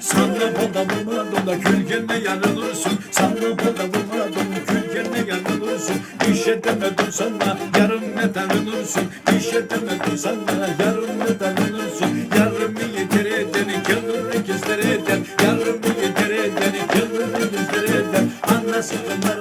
Sanna bana vurmadın da külgenle yanılırsın Sanna bana vurmadın kül gelme yanılırsın Bir şey demedim sana yarım ne tanınırsın Bir şey demedim sana yarım ne tanınırsın Yarımı yeter eden kendini gözler eden Yarımı yeter eden kendini gözler eden Anlasın onları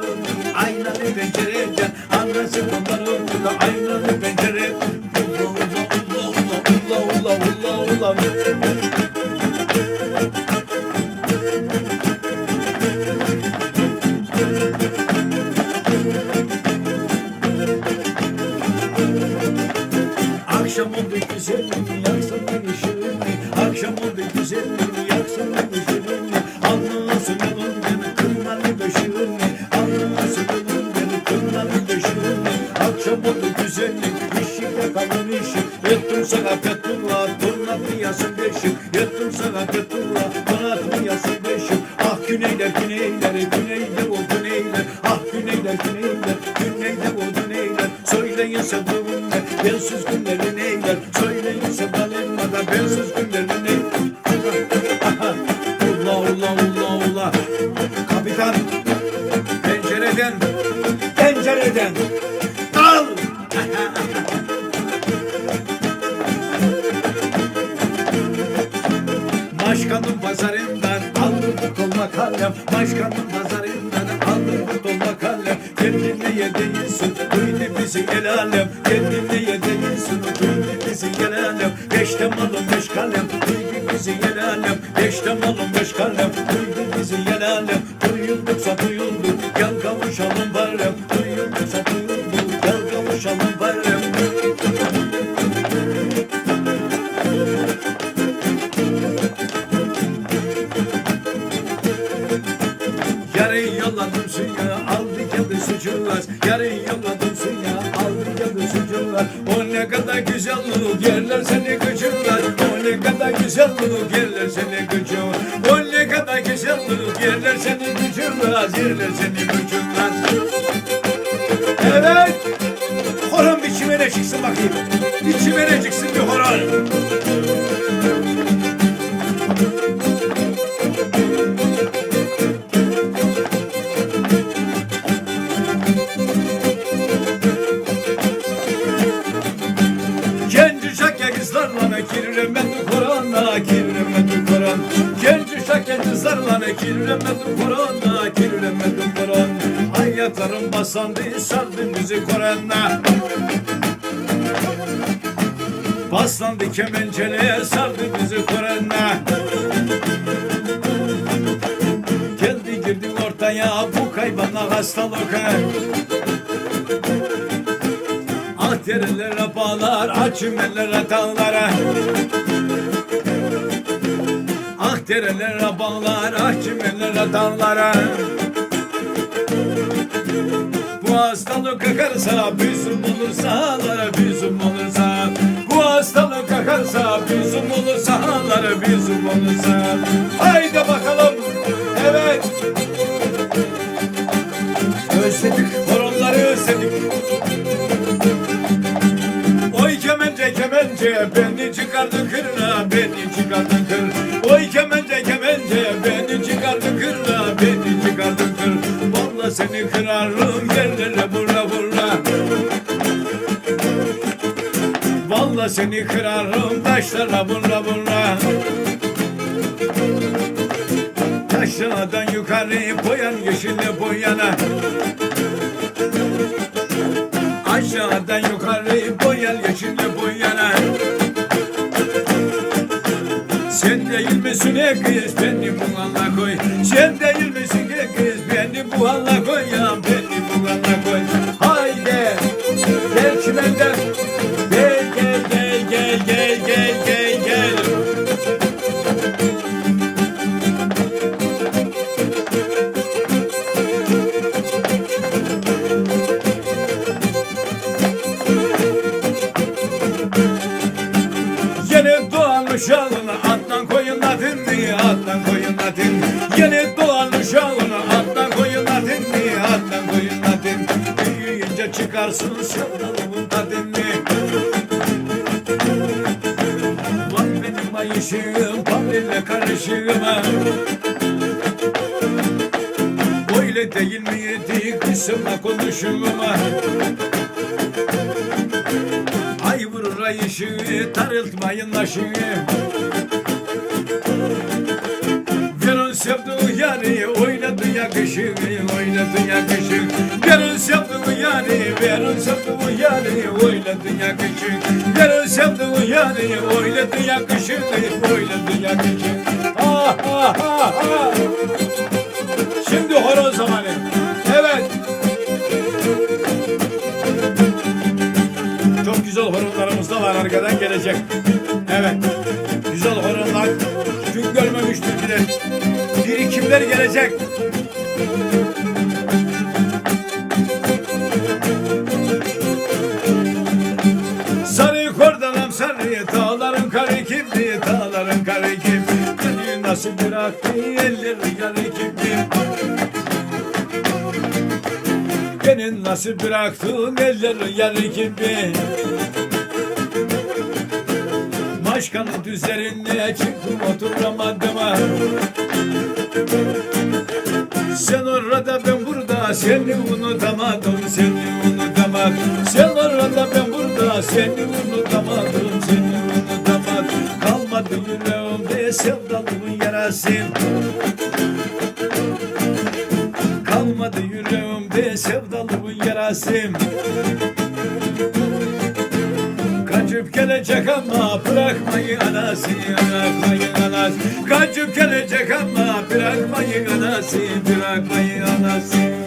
yasın beşim Yettim sana Fethullah Turnatlı yasın beşim Ah güneyler güneyler güneyde o güneyler. Ah güneyler güneyler güneyde o güneyler. Söyleyin sevduğum ne bensiz günlerin eyler Söyleyin sevdalim da bensiz günlerin kalem Başkanın pazarından aldım kolma kalem Kendine yedeyisin duydu bizi el alem. Kendine yedeyisin duydu bizi el alem. Beşte malım beş kalem duydu bizi el alem. Beşte malım beş kalem duydu bizi el alem. Duyulduksa duyulduk gel kavuşalım barem Duyulduksa duyulduk gel kavuşalım barem Yarın yolladım suya aldı geldi sucuğlar Yarın yolladım suya aldı geldi sucuğlar O ne kadar güzel olur yerler seni gücüler O ne kadar güzel olur yerler seni gücüler O ne kadar güzel olur yerler seni gücüler Yerler seni gücüler kirlemedim korona kirlemedim koron Genç uşak kızlarla kirlemedim korona kirlemedim koron Hayatlarım basandı sardı bizi korona Paslandı kemençeleye sardı bizi korona Geldi girdi ortaya bu kaybana hastalık derelere bağlar, çimenlere dağlara Ah derelere bağlar, çimenlere dağlara Bu hastalık kakarsa, bizim olursa halara bizim olursa. Bu hastalık kakarsa, bizim olursa halara bizim olursa. Haydi bakalım, evet. Özledik kemence beni çıkardın kırına beni çıkardın kır. Oy kemence kemence beni çıkardın kırına beni çıkardın kır. Valla seni kırarım yerlere vurla vurla Valla seni kırarım taşlara vurla vurla Taşlardan yukarı boyan yeşille boyana. Aşağıdan Sen değil misin ey kız beni bu halla koy. Sen değil misin ey kız beni bu halla koy. Ya beni bu halla koy. Haydi gel çimenden Gel gel gel gel gel gel gel gel. Doğan uşağına atlan dinli atlan koyuna dinli Yeni doğan uşağına atlan koyuna dinli atlan koyuna dinli çıkarsın sıralımında dinli Lan benim ayışığım pavrille Böyle değil miydi kısımla konuşuma Ay vurur tarıltmayın aşığı oynadı yakışı oynadı yakışı Verin sevduğu yani verin sevduğu yani oynadı yakışı Verin sevduğu yani oynadı yakışı oynadı yakışı Ah ah ah ah. Şimdi horoz zamanı. Evet. Çok güzel horonlarımız da var arkadan gelecek. Evet. Güzel horonlar Gün görmemiş türküler Birikimler gelecek Sarı kordanam sarı Dağların karı kimdi? Dağların karı kim Beni nasıl bıraktı? Elleri yarı kimdi? Beni nasıl bıraktın elleri yarı gibi Başkanın üzerine çıktım oturamadım Sen orada ben burada. Seni unutamadım seni unutamadım. Sen orada ben burada. Seni unutamadım seni unutamadım. Kalmadı yüreğimde sevdalımın yarası. Kalmadı yüreğimde sevdalımın yarası Kaçıp gelecek ama bırakmayın anası Bırakmayın anası Kaçıp gelecek ama bırakmayın anası Bırakmayın anası